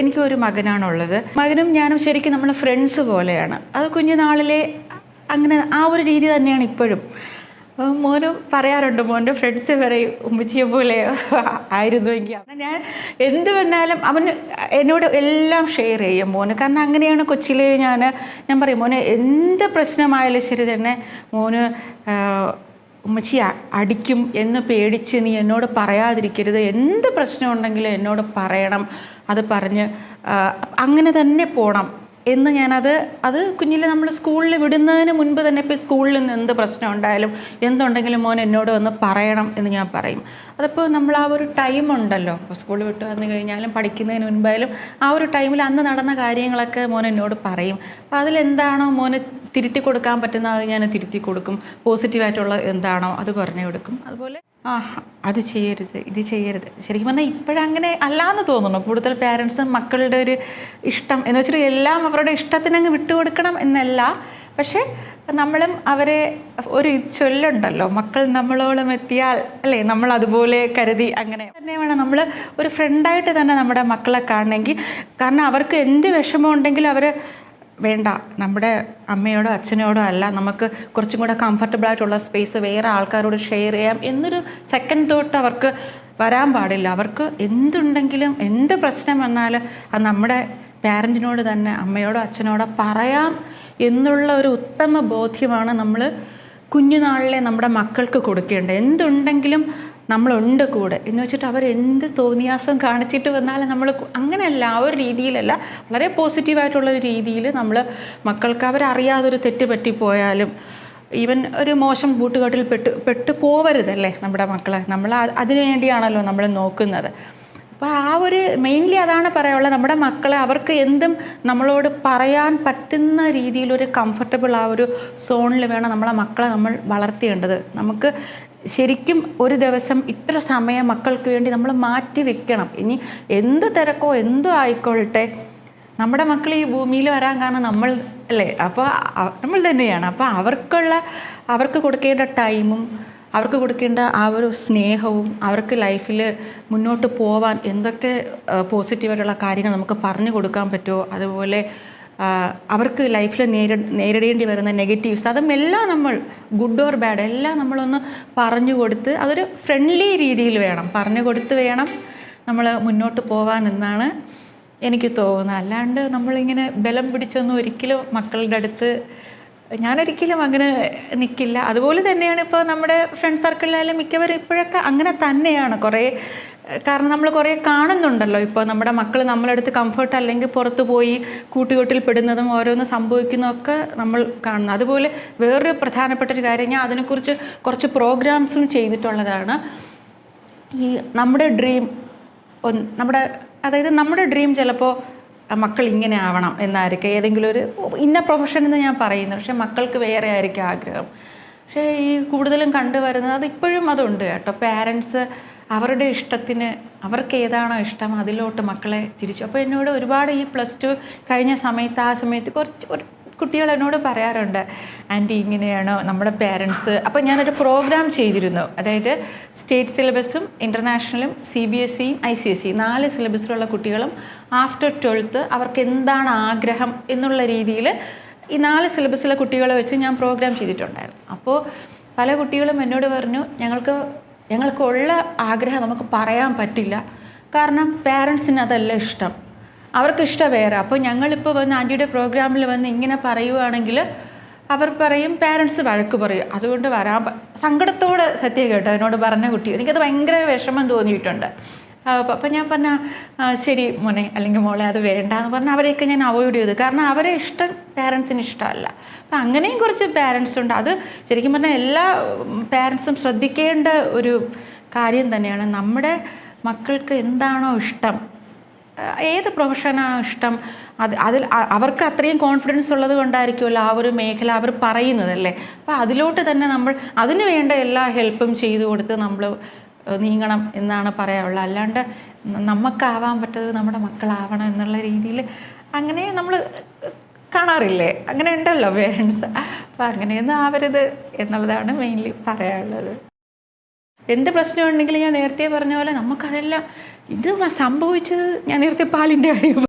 എനിക്കൊരു മകനാണുള്ളത്. മകനും ഞാനും ശരിക്കും നമ്മൾ ഫ്രണ്ട്സ് പോലെയാണ്. അത് കുഞ്ഞുനാളിലെ അങ്ങനെ ആ ഒരു രീതി തന്നെയാണ് ഇപ്പോഴും. മോന് പറയാറുണ്ട് മോന്റെ ഫ്രണ്ട്സ് വരെ ഉമ്മച്ചിയെ പോലെ ആയിരുന്നു എങ്കിൽ. അപ്പം ഞാൻ എന്ത് വന്നാലും അവൻ എന്നോട് എല്ലാം ഷെയർ ചെയ്യും മോന്. കാരണം അങ്ങനെയാണ് കൊച്ചിയിലെ ഞാൻ ഞാൻ പറയും മോനെ എന്ത് പ്രശ്നമായാലും ശരി തന്നെ മോന് ഉമ്മച്ചി അടിക്കും എന്ന് പേടിച്ച് നീ എന്നോട് പറയാതിരിക്കരുത്. എന്ത് പ്രശ്നമുണ്ടെങ്കിലും എന്നോട് പറയണം. അത് പറഞ്ഞ് അങ്ങനെ തന്നെ പോകണം എന്ന് ഞാനത് അത് കുഞ്ഞിലെ നമ്മൾ സ്കൂളിൽ വിടുന്നതിന് മുൻപ് തന്നെ ഇപ്പോൾ സ്കൂളിൽ നിന്ന് എന്ത് പ്രശ്നം ഉണ്ടായാലും എന്തുണ്ടെങ്കിലും മോൻ എന്നോട് ഒന്ന് പറയണം എന്ന് ഞാൻ പറയും. അതിപ്പോൾ നമ്മൾ ആ ഒരു ടൈം ഉണ്ടല്ലോ. ഇപ്പോൾ സ്കൂളിൽ വിട്ട് വന്നു കഴിഞ്ഞാലും പഠിക്കുന്നതിന് മുൻപായാലും ആ ഒരു ടൈമിൽ അന്ന് നടന്ന കാര്യങ്ങളൊക്കെ മോൻ എന്നോട് പറയും. അപ്പോൾ അതിലെന്താണോ മോന് തിരുത്തി കൊടുക്കാൻ പറ്റുന്ന അത് ഞാൻ തിരുത്തി കൊടുക്കും. പോസിറ്റീവായിട്ടുള്ള എന്താണോ അത് പറഞ്ഞു കൊടുക്കും. അതുപോലെ ആ അത് ചെയ്യരുത് ഇത് ചെയ്യരുത്. ശരിക്കും പറഞ്ഞാൽ ഇപ്പോഴങ്ങനെ അല്ലാന്ന് തോന്നുന്നു. കൂടുതൽ പാരൻസും മക്കളുടെ ഒരു ഇഷ്ടം എന്ന് വെച്ചിട്ട് എല്ലാം അവരുടെ ഇഷ്ടത്തിനങ്ങ് വിട്ടുകൊടുക്കണം എന്നല്ല. പക്ഷേ നമ്മളും അവരെ ഒരു ചൊല്ലുണ്ടല്ലോ മക്കൾ നമ്മളോളം എത്തിയാൽ അല്ലേ? നമ്മൾ അതുപോലെ കരുതി അങ്ങനെ. തന്നെ വേണം നമ്മൾ ഒരു ഫ്രണ്ടായിട്ട് തന്നെ നമ്മുടെ മക്കളെ കാണണമെങ്കിൽ. കാരണം അവർക്ക് എന്ത് വിഷമം ഉണ്ടെങ്കിലും അവർ വേണ്ട. നമ്മുടെ അമ്മയോടോ അച്ഛനോടോ അല്ല നമുക്ക് കുറച്ചും കൂടെ കംഫർട്ടബിൾ ആയിട്ടുള്ള സ്പേസ് വേറെ ആൾക്കാരോട് ഷെയർ ചെയ്യാം എന്നൊരു സെക്കൻഡ് തോട്ട് അവർക്ക് വരാൻ പാടില്ല. അവർക്ക് എന്തുണ്ടെങ്കിലും എന്ത് പ്രശ്നം വന്നാലും അത് നമ്മുടെ പാരന്റിനോട് തന്നെ അമ്മയോടോ അച്ഛനോടോ പറയാം എന്നുള്ള ഒരു ഉത്തമ ബോധ്യമാണ് നമ്മൾ കുഞ്ഞുനാളിലെ നമ്മുടെ മക്കൾക്ക് കൊടുക്കേണ്ടത്. എന്തുണ്ടെങ്കിലും നമ്മളുണ്ട് കൂടെ. എന്ന് വെച്ചിട്ട് അവർ എന്ത് തോന്നിയാസം കാണിച്ചിട്ട് വന്നാലും നമ്മൾ അങ്ങനെയല്ല ആ ഒരു രീതിയിലല്ല. വളരെ പോസിറ്റീവായിട്ടുള്ള ഒരു രീതിയിൽ നമ്മൾ മക്കൾക്ക് അവരറിയാതൊരു തെറ്റ് പറ്റിപ്പോയാലും ഈവൻ ഒരു മോശം കൂട്ടുകെട്ടിൽ പെട്ട് പെട്ട് പോവരുതല്ലേ നമ്മുടെ മക്കളെ. നമ്മൾ അതിനുവേണ്ടിയാണല്ലോ അതിനു വേണ്ടിയാണല്ലോ നമ്മൾ നോക്കുന്നത്. അപ്പോൾ ആ ഒരു മെയിൻലി അതാണ് പറയാനുള്ളത്. നമ്മുടെ മക്കളെ അവർക്ക് എന്തും നമ്മളോട് പറയാൻ പറ്റുന്ന രീതിയിലൊരു കംഫർട്ടബിൾ ആ ഒരു സോണിൽ വേണം നമ്മളെ മക്കളെ നമ്മൾ വളർത്തേണ്ടത് നമുക്ക് ശരിക്കും ഒരു ദിവസം ഇത്ര സമയം മക്കൾക്ക് വേണ്ടി നമ്മൾ മാറ്റി വെക്കണം. ഇനി എന്ത് തിരക്കോ എന്തോ ആയിക്കോളട്ടെ നമ്മുടെ മക്കൾ ഈ ഭൂമിയിൽ വരാൻ കാരണം നമ്മൾ അല്ലേ? അപ്പോൾ നമ്മൾ തന്നെയാണ്. അപ്പോൾ അവർക്കുള്ള അവർക്ക് കൊടുക്കേണ്ട ടൈമും അവർക്ക് കൊടുക്കേണ്ട ആ ഒരു സ്നേഹവും അവർക്ക് ലൈഫിൽ മുന്നോട്ട് പോവാൻ എന്തൊക്കെ പോസിറ്റീവായിട്ടുള്ള കാര്യങ്ങൾ നമുക്ക് പറഞ്ഞു കൊടുക്കാൻ പറ്റുമോ? അതുപോലെ അവർക്ക് ലൈഫിൽ നേരി നേരിടേണ്ടി വരുന്ന നെഗറ്റീവ്സ് അതും എല്ലാം നമ്മൾ ഗുഡ് ഓർ ബാഡ് എല്ലാം നമ്മളൊന്ന് പറഞ്ഞു കൊടുത്ത് അതൊരു ഫ്രണ്ട്ലി രീതിയിൽ വേണം. പറഞ്ഞു കൊടുത്ത് വേണം നമ്മൾ മുന്നോട്ട് പോകാൻ എന്നാണ് എനിക്ക് തോന്നുന്നത്. അല്ലാണ്ട് നമ്മളിങ്ങനെ ബലം പിടിച്ചൊന്നും ഒരിക്കലും മക്കളുടെ അടുത്ത് ഞാനൊരിക്കലും അങ്ങനെ നിൽക്കില്ല അതുപോലെ തന്നെയാണ് ഇപ്പോൾ നമ്മുടെ ഫ്രണ്ട് സർക്കിളിലായാലും മിക്കവരും ഇപ്പോഴൊക്കെ അങ്ങനെ തന്നെയാണ്. കുറേ കാരണം നമ്മൾ കുറേ കാണുന്നുണ്ടല്ലോ. ഇപ്പോൾ നമ്മുടെ മക്കൾ നമ്മളെടുത്ത് കംഫർട്ട് അല്ലെങ്കിൽ പുറത്തു പോയി കൂട്ടുകെട്ടിൽ പെടുന്നതും ഓരോന്ന് സംഭവിക്കുന്നതൊക്കെ നമ്മൾ കാണുന്നു. അതുപോലെ വേറൊരു പ്രധാനപ്പെട്ട ഒരു കാര്യം ഞാൻ അതിനെക്കുറിച്ച് കുറച്ച് പ്രോഗ്രാംസും ചെയ്തിട്ടുള്ളതാണ്. ഈ നമ്മുടെ ഡ്രീം നമ്മുടെ അതായത് നമ്മുടെ ഡ്രീം ചിലപ്പോൾ മക്കൾ ഇങ്ങനെ ആവണം എന്നായിരിക്കും. ഏതെങ്കിലും ഒരു ഇന്ന പ്രൊഫഷൻ എന്ന് ഞാൻ പറയുന്നു. പക്ഷേ മക്കൾക്ക് വേറെ ആയിരിക്കും ആഗ്രഹം. പക്ഷേ ഈ കൂടുതലും കണ്ടുവരുന്നത് അത് ഇപ്പോഴും അതുണ്ട് കേട്ടോ. പാരൻസ് അവരുടെ ഇഷ്ടത്തിന് അവർക്ക് ഏതാണോ ഇഷ്ടം അതിലോട്ട് മക്കളെ തിരിച്ചു. അപ്പോൾ എന്നോട് ഒരുപാട് ഈ പ്ലസ് ടു കഴിഞ്ഞ സമയത്ത് ആ സമയത്ത് കുറച്ച് ഒരു കുട്ടികൾ എന്നോട് പറയാറുണ്ട് ആന്റി ഇങ്ങനെയാണോ നമ്മുടെ പേരൻസ് അപ്പോൾ ഞാനൊരു പ്രോഗ്രാം ചെയ്തിരുന്നു. അതായത് സ്റ്റേറ്റ് സിലബസും ഇന്റർനാഷണലും സി ബി എസ് സിയും ഐ സി എസ് സി നാല് സിലബസിലുള്ള കുട്ടികളും ആഫ്റ്റർ ട്വൽത്ത് അവർക്ക് എന്താണ് ആഗ്രഹം എന്നുള്ള രീതിയിൽ ഈ നാല് സിലബസിലെ കുട്ടികളെ വെച്ച് ഞാൻ പ്രോഗ്രാം ചെയ്തിട്ടുണ്ടായിരുന്നു. അപ്പോൾ പല കുട്ടികളും എന്നോട് പറഞ്ഞു ഞങ്ങൾക്ക് ഞങ്ങൾക്കുള്ള ആഗ്രഹം നമുക്ക് പറയാൻ പറ്റില്ല. കാരണം പാരൻസിന് അതല്ല ഇഷ്ടം. അവർക്ക് ഇഷ്ടം വേറെ. അപ്പോൾ ഞങ്ങളിപ്പോൾ വന്ന് ആന്റിയുടെ പ്രോഗ്രാമിൽ വന്ന് ഇങ്ങനെ പറയുവാണെങ്കിൽ അവർ പറയും പാരൻസ് വഴക്ക് പറയും. അതുകൊണ്ട് വരാൻ സങ്കടത്തോടെ സത്യം കേട്ടോ എന്നോട് പറഞ്ഞ കുട്ടി. എനിക്കത് ഭയങ്കര വിഷമം തോന്നിയിട്ടുണ്ട്. അപ്പം ഞാൻ പറഞ്ഞ ശരി മോനെ അല്ലെങ്കിൽ മോളെ അത് വേണ്ട എന്ന് പറഞ്ഞാൽ അവരെയൊക്കെ ഞാൻ അവോയ്ഡ് ചെയ്തു. കാരണം അവരെ ഇഷ്ടം പാരൻസിന് ഇഷ്ടമല്ല. അപ്പം അങ്ങനെയും കുറച്ച് പാരൻസ് ഉണ്ട്. അത് ശരിക്കും പറഞ്ഞാൽ എല്ലാ പാരൻസും ശ്രദ്ധിക്കേണ്ട ഒരു കാര്യം തന്നെയാണ്. നമ്മുടെ മക്കൾക്ക് എന്താണോ ഇഷ്ടം ഏത് പ്രൊഫഷനാണോ ഇഷ്ടം അത് അതിൽ അവർക്ക് അത്രയും കോൺഫിഡൻസ് ഉള്ളത് കൊണ്ടായിരിക്കുമല്ലോ ആ ഒരു മേഖല അവർ പറയുന്നതല്ലേ അപ്പോൾ അതിലോട്ട് തന്നെ നമ്മൾ അതിന് വേണ്ട എല്ലാ ഹെൽപ്പും ചെയ്തു കൊടുത്ത് നമ്മൾ നീങ്ങണം എന്നാണ് പറയാനുള്ളത് അല്ലാണ്ട് നമുക്കാവാൻ പറ്റത് നമ്മുടെ മക്കളാവണം എന്നുള്ള രീതിയിൽ അങ്ങനെ നമ്മൾ കാണാറില്ലേ? അങ്ങനെ ഉണ്ടല്ലോ പേരൻസ് അപ്പം അങ്ങനെയൊന്നും ആവരുത് എന്നുള്ളതാണ് മെയിൻലി പറയാനുള്ളത്. എന്ത് പ്രശ്നമുണ്ടെങ്കിലും ഞാൻ നേരത്തെ പറഞ്ഞ പോലെ നമുക്കതെല്ലാം ഇത് സംഭവിച്ചത് ഞാൻ നേരത്തെ പാലിന്റെ കാര്യം